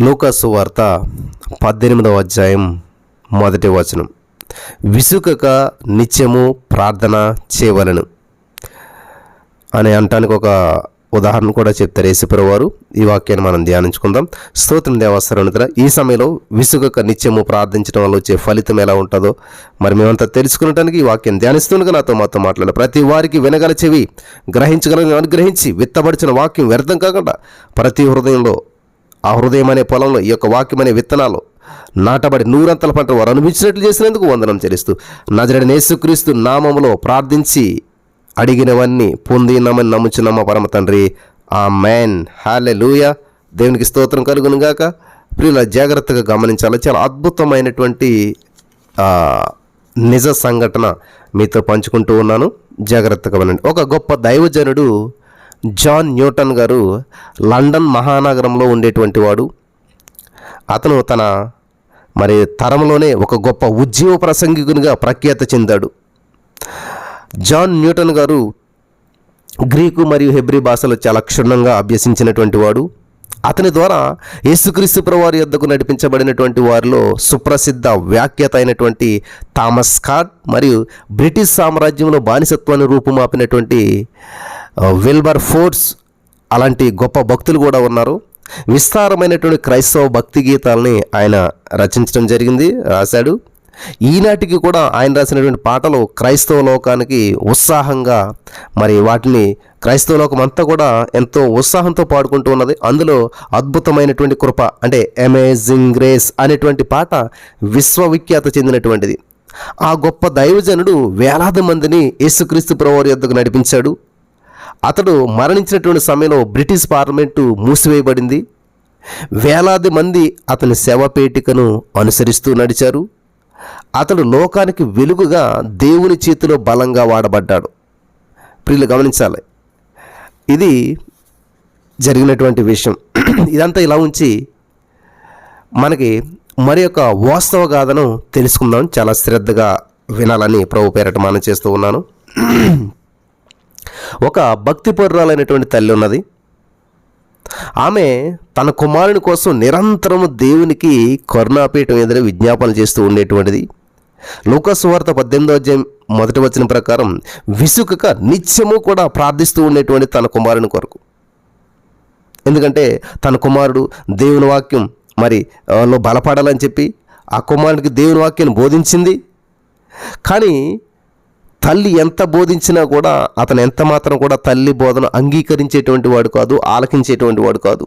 లూకాసు వార్త పద్దెనిమిదవ అధ్యాయం మొదటి వచనం. విసుకక నిత్యము ప్రార్థన చేయవలను. అని అంటానికి ఒక ఉదాహరణ కూడా చెప్తారు యేసుప్రభు వారు. ఈ వాక్యాన్ని మనం ధ్యానించుకుందాం. స్తోత్రం దేవస్థానం ఈ సమయంలో విసుగక నిత్యము ప్రార్థించడం వల్ల వచ్చే ఫలితం ఎలా ఉంటుందో మరి మేమంతా తెలుసుకునేటానికి ఈ వాక్యం ధ్యానిస్తుండగా నాతో మాతో మాట్లాడాలి ప్రతి వారికి వినగల చెవి గ్రహించగలని అనుగ్రహించి విత్తబడిచిన వాక్యం వ్యర్థం కాకుండా ప్రతి హృదయంలో ఆ హృదయం అనే పొలంలో ఈ యొక్క వాక్యం అనే విత్తనాలు నాటబడి నూరంతల పంట వారు అనుభవించినట్లు చేసినందుకు వందనం చెల్లిస్తూ నజరడి నేసుక్రీస్తు నామములో ప్రార్థించి అడిగినవన్నీ పొందినమని నమ్ముచున్నామా పరమ తండ్రి? ఆ మ్యాన్ హాలే లూయ దేవునికి స్తోత్రం కలుగును గాక. ప్రియుల జాగ్రత్తగా గమనించాలి. చాలా అద్భుతమైనటువంటి నిజ సంఘటన మీతో పంచుకుంటూ ఉన్నాను. జాగ్రత్తగా వినండి. ఒక గొప్ప దైవజనుడు జాన్ న్యూటన్ గారు లండన్ మహానగరంలో ఉండేటువంటి వాడు. అతను తన మరి తరంలోనే ఒక గొప్ప ఉద్యమ ప్రసంగికునిగా ప్రఖ్యాత చెందాడు. జాన్ న్యూటన్ గారు గ్రీకు మరియు హెబ్రి భాషలో చాలా క్షుణ్ణంగా అభ్యసించినటువంటి వాడు. అతని ద్వారా యేసుక్రీస్తు ప్రవారి యొద్దకు నడిపించబడినటువంటి వారిలో సుప్రసిద్ధ వ్యాఖ్యత అయినటువంటి థామస్ స్కాట్ మరియు బ్రిటిష్ సామ్రాజ్యంలో బానిసత్వాన్ని రూపుమాపినటువంటి విల్బర్ ఫోర్స్ అలాంటి గొప్ప భక్తులు కూడా ఉన్నారు. విస్తారమైనటువంటి క్రైస్తవ భక్తి గీతాలని ఆయన రచించడం జరిగింది రాశాడు. ఈనాటికి కూడా ఆయన రాసినటువంటి పాటలు క్రైస్తవ లోకానికి ఉత్సాహంగా మరి వాటిని క్రైస్తవ లోకం అంతా కూడా ఎంతో ఉత్సాహంతో పాడుకుంటూ ఉన్నది. అందులో అద్భుతమైనటువంటి కృప అంటే అమేజింగ్ గ్రేస్ అనేటువంటి పాట విశ్వవిఖ్యాత చెందినటువంటిది. ఆ గొప్ప దైవజనుడు వేలాది మందిని యేసుక్రీస్తు ప్రభువారి యొద్దకు నడిపించాడు. అతడు మరణించినటువంటి సమయంలో బ్రిటిష్ పార్లమెంటు మూసివేయబడింది. వేలాది మంది అతని శవపేటికను అనుసరిస్తూ నడిచారు. అతడు లోకానికి వెలుగుగా దేవుని చేతిలో బలంగా వాడబడ్డాడు. ప్రియులు గమనించాలి. ఇది జరిగినటువంటి విషయం. ఇదంతా ఇలా ఉంచి మనకి మరి యొక్క వాస్తవ గాథను తెలుసుకుందాం. చాలా శ్రద్ధగా వినాలని ప్రభు పేరట మనం చేస్తూ ఉన్నాను. ఒక భక్తిపరురాలైనటువంటి తల్లి ఉన్నది. ఆమె తన కుమారుని కోసం నిరంతరము దేవునికి కరుణాపీఠం ఎదుర విజ్ఞాపన చేస్తూ ఉండేటువంటిది. లోకస్వార్త పద్దెనిమిదో అధ్యాయం మొదటి వచ్చిన ప్రకారం విసుకక నిత్యము కూడా ప్రార్థిస్తూ ఉండేటువంటి తన కుమారుని కొరకు. ఎందుకంటే తన కుమారుడు దేవుని వాక్యం మరి లో బలపడాలని చెప్పి ఆ కుమారుడికి దేవుని వాక్యాన్ని బోధించింది. కానీ తల్లి ఎంత బోధించినా కూడా అతను ఎంత మాత్రం కూడా తల్లి బోధన అంగీకరించేటువంటి వాడు కాదు ఆలకించేటువంటి వాడు కాదు.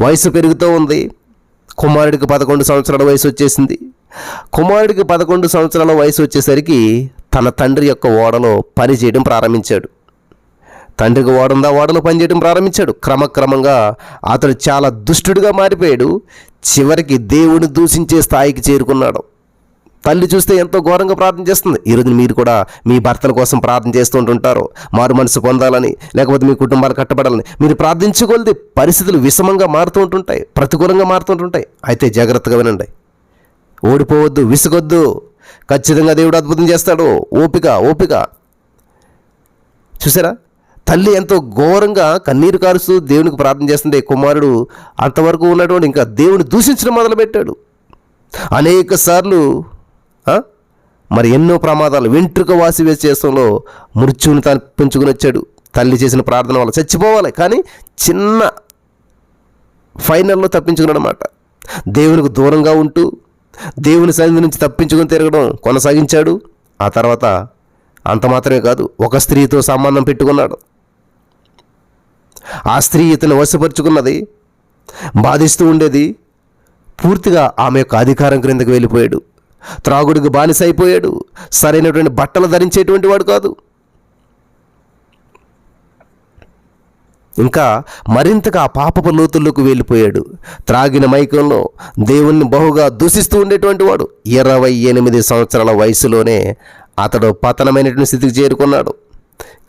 వయసు పెరుగుతూ ఉంది. కుమారుడికి పదకొండు సంవత్సరాల వయసు వచ్చేసింది. కుమారుడికి పదకొండు సంవత్సరాల వయసు వచ్చేసరికి తన తండ్రి యొక్క ఓడలో పని చేయడం ప్రారంభించాడు. తండ్రికి ఓడందా ఓడలో పనిచేయడం ప్రారంభించాడు. క్రమక్రమంగా అతడు చాలా దుష్టుడిగా మారిపోయాడు. చివరికి దేవుని దూషించే స్థాయికి చేరుకున్నాడు. తల్లి చూస్తే ఎంతో ఘోరంగా ప్రార్థన చేస్తుంది. ఈరోజు మీరు కూడా మీ భర్తల కోసం ప్రార్థన చేస్తూ ఉంటుంటారు. మారు మనసు పొందాలని లేకపోతే మీ కుటుంబాలు కట్టబడాలని మీరు ప్రార్థించుకొలిది పరిస్థితులు విషమంగా మారుతూ ఉంటుంటాయి ప్రతికూలంగా మారుతుంటుంటాయి అయితే జాగ్రత్తగా వినండి. ఓడిపోవద్దు విసుగొద్దు. ఖచ్చితంగా దేవుడు అద్భుతం చేస్తాడు. ఓపిక ఓపిక. చూసారా? తల్లి ఎంతో ఘోరంగా కన్నీరు కారుస్తూ దేవునికి ప్రార్థన చేస్తుంటే కుమారుడు అంతవరకు ఉన్నటువంటి ఇంకా దేవుని దూషించడం మొదలుపెట్టాడు. అనేక సార్లు మరి ఎన్నో ప్రమాదాలు వెంట్రుక వాసి చేసంలో మృత్యువుని తప్పించుకుని వచ్చాడు. తల్లి చేసిన ప్రార్థన వల్ల చచ్చిపోవాలి. కానీ చిన్న ఫైనల్లో తప్పించుకున్నాడు అనమాట దేవునికి దూరంగా ఉంటూ దేవుని సన్నిధి నుంచి తప్పించుకొని తిరగడం కొనసాగించాడు. ఆ తర్వాత అంత మాత్రమే కాదు ఒక స్త్రీతో సంబంధం పెట్టుకున్నాడు. ఆ స్త్రీ ఇతను వశపరుచుకున్నది బాధిస్తూ ఉండేది. పూర్తిగా ఆమె యొక్క అధికారం క్రిందకు వెళ్ళిపోయాడు. త్రాగుడికి బానిస అయిపోయాడు సరైనటువంటి బట్టలు ధరించేటువంటి వాడు కాదు. ఇంకా మరింతగా పాపపు లోతుల్లోకి వెళ్ళిపోయాడు. త్రాగిన మైకంలో దేవుణ్ణి బహుగా దూషిస్తూ ఉండేటువంటి వాడు. ఇరవై ఎనిమిది సంవత్సరాల వయసులోనే అతడు పతనమైనటువంటి స్థితికి చేరుకున్నాడు.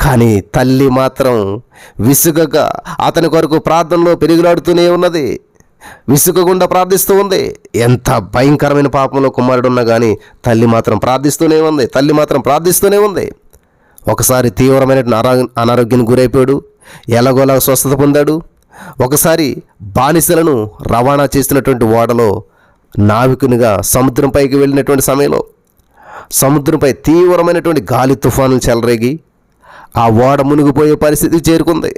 కానీ తల్లి మాత్రం విసుగగా అతని కొరకు ప్రార్థనలో పెరుగులాడుతూనే ఉన్నది. విసుగకుండా ప్రార్థిస్తూ ఉంది. ఎంత భయంకరమైన పాపంలో కుమారుడు ఉన్నా కానీ తల్లి మాత్రం ప్రార్థిస్తూనే ఉంది. తల్లి మాత్రం ప్రార్థిస్తూనే ఉంది. ఒకసారి తీవ్రమైన అనారోగ్యానికి గురైపోయాడు. ఎలాగోలా స్వస్థత పొందాడు. ఒకసారి బానిసలను రవాణా చేసినటువంటి ఓడలో నావికునిగా సముద్రంపైకి వెళ్ళినటువంటి సమయంలో సముద్రంపై తీవ్రమైనటువంటి గాలి తుఫానులు చెలరేగి ఆ ఓడ మునిగిపోయే పరిస్థితి చేరుకుంది.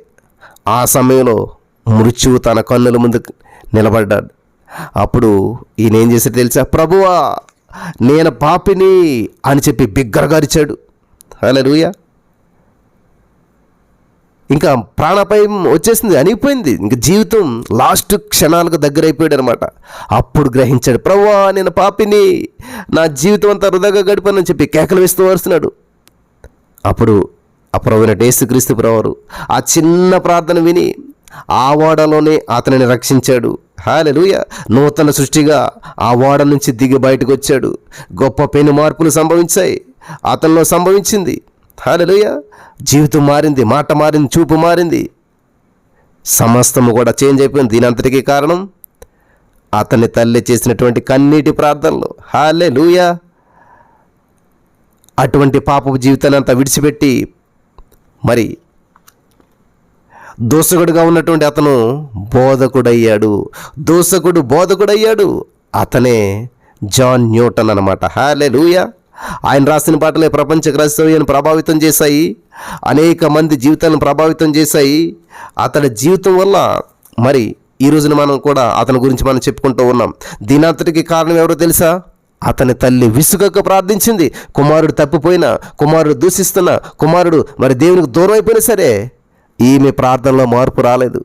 ఆ సమయంలో మృత్యువు తన కన్నుల ముందు నిలబడ్డాడు. అప్పుడు ఈయన ఏం చేశాడు తెలుసా? ప్రభువా నేను పాపిని అని చెప్పి బిగ్గరగా అరిచాడు. రూయ ఇంకా ప్రాణాపాయం వచ్చేసింది అనిపోయింది ఇంకా జీవితం లాస్ట్ క్షణాలకు దగ్గర అయిపోయాడు అనమాట అప్పుడు గ్రహించాడు ప్రవ్వా నేను పాపిని. నా జీవితం అంతా వృధాగా గడిపానని చెప్పి కేకలు వేస్తూ వరుస్తున్నాడు అప్పుడు ఆ ప్రభువైన యేసుక్రీస్తు ప్రవారు ఆ చిన్న ప్రార్థన విని ఆ ఓడలోనే అతనిని రక్షించాడు. హాలెలుయ నూతన సృష్టిగా ఆ ఓడ నుంచి దిగి బయటకు వచ్చాడు. గొప్ప పెను మార్పులు సంభవించాయి. అతనిలో సంభవించింది. హాలెలుయ జీవితం మారింది మాట మారింది చూపు మారింది. సమస్తము కూడా చేంజ్ అయిపోయింది. దీనంతటికీ కారణం అతని తల్లి చేసినటువంటి కన్నీటి ప్రార్థనలు. హాలే లూయా అటువంటి పాపపు జీవితాన్ని అంతా విడిచిపెట్టి మరి దోసకుడుగా ఉన్నటువంటి అతను బోధకుడయ్యాడు. దోసకుడు బోధకుడయ్యాడు. అతనే జాన్ న్యూటన్ అనమాట హాలే లూయా ఆయన రాసిన పాటలే ప్రపంచ క్రైస్తవ్యాన్ని ప్రభావితం చేశాయి. అనేక మంది జీవితాలను ప్రభావితం చేశాయి. అతడి జీవితం వల్ల మరి ఈ రోజున మనం కూడా అతని గురించి మనం చెప్పుకుంటూ ఉన్నాం. దీనంతటికి కారణం ఎవరో తెలుసా? అతని తల్లి విసుగక ప్రార్థించింది. కుమారుడు తప్పిపోయినా కుమారుడు దూషిస్తున్నా కుమారుడు మరి దేవునికి దూరం అయిపోయినా సరే ఈమె ప్రార్థనలో మార్పు రాలేదు.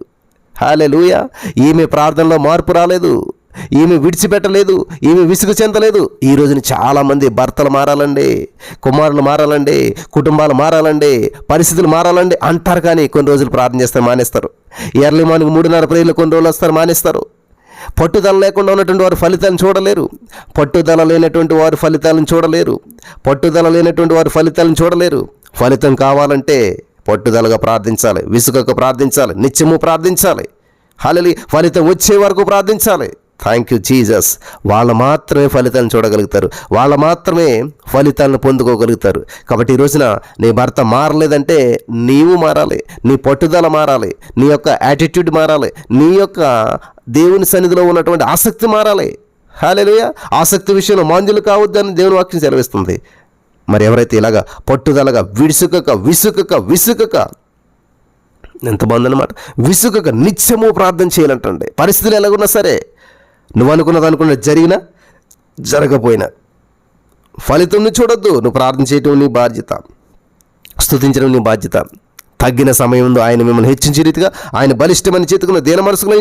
హాలే లూయ ఈమె ప్రార్థనలో మార్పు రాలేదు. ఈమె విడిచిపెట్టలేదు. ఈమె విసుగు చెందలేదు. ఈ రోజున చాలామంది భర్తలు మారాలండి కుమారులు మారాలండి కుటుంబాలు మారాలండి పరిస్థితులు మారాలండి. అంటారు కానీ కొన్ని రోజులు ప్రార్థన చేస్తే మానేస్తారు. ఎర్లీ మార్నింగ్ మూడున్నర ప్రేర్లు కొన్ని రోజులు వస్తారు మానేస్తారు. పట్టుదల లేకుండా ఉన్నటువంటి వారు ఫలితాలను చూడలేరు. పట్టుదల లేనటువంటి వారు ఫలితాలను చూడలేరు. పట్టుదల లేనటువంటి వారు ఫలితాలను చూడలేరు. ఫలితం కావాలంటే పట్టుదలగా ప్రార్థించాలి విసుగక ప్రార్థించాలి నిత్యము ప్రార్థించాలి. హలలి ఫలితం వచ్చే వరకు ప్రార్థించాలి. థ్యాంక్ యూ జీజస్ వాళ్ళు మాత్రమే ఫలితాలను చూడగలుగుతారు. వాళ్ళు మాత్రమే ఫలితాలను పొందుకోగలుగుతారు. కాబట్టి ఈ రోజున నీ భర్త మారలేదంటే నీవు మారాలి నీ పట్టుదల మారాలి నీ యొక్క యాటిట్యూడ్ మారాలి నీ యొక్క దేవుని సన్నిధిలో ఉన్నటువంటి ఆసక్తి మారాలి. హాలేలుయ ఆసక్తి విషయంలో మాంజులు కావద్దని దేవుని వాక్యం సెలవిస్తుంది. మరి ఎవరైతే ఇలాగా పట్టుదలగా విసుకక విసుకక విసుకక ఎంత బాగుందన్నమాట విసుకక నిత్యము ప్రార్థన చేయాలంటండి. పరిస్థితులు ఎలాగున్నా సరే నువ్వు అనుకున్నది అనుకున్న జరిగినా జరగపోయినా ఫలితం చూడొద్దు. నువ్వు ప్రార్థన చేయటం నీ బాధ్యత. స్తుతించడం నీ బాధ్యత. తగ్గిన సమయంలో ఆయన మిమ్మల్ని హెచ్చించే రీతిగా ఆయన బలిష్టమని చేతుకున్న దేన మనసులో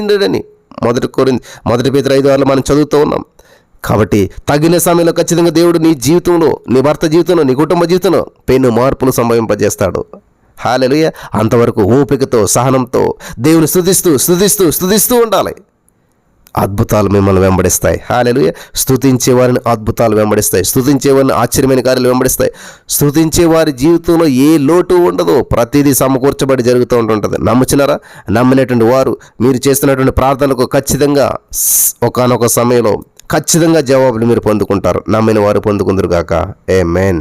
మొదటి కోరింది మొదటి పేరు ఐదు వారిలో మనం చదువుతూ ఉన్నాం. కాబట్టి తగిన సమయంలో ఖచ్చితంగా దేవుడు నీ జీవితంలో నీ భర్త జీవితంలో నీ కుటుంబ జీవితంలో పెను మార్పులు సంభవింపజేస్తాడు. హాలెలుయ. అంతవరకు ఓపికతో సహనంతో దేవుని స్థుతిస్తూ స్థుతిస్తూ స్థుతిస్తూ ఉండాలి. అద్భుతాలు మిమ్మల్ని వెంబడిస్తాయి. హాలెలుయ. స్థుతించే వారిని అద్భుతాలు వెంబడిస్తాయి. స్థుతించే వారిని ఆశ్చర్యమైన కార్యాలు వెంబడిస్తాయి. స్థుతించే వారి జీవితంలో ఏ లోటు ఉండదు ప్రతిదీ సమకూర్చబడి జరుగుతూ ఉంటుంటుంది. నమ్ముచున్నారా? నమ్మినటువంటి వారు మీరు చేస్తున్నటువంటి ప్రార్థనలకు ఖచ్చితంగా ఒకనొక సమయంలో ఖచ్చితంగా జవాబులు మీరు పొందుకుంటారు. నమ్మిన వారు పొందుకుందరు గాక. ఏ మెన్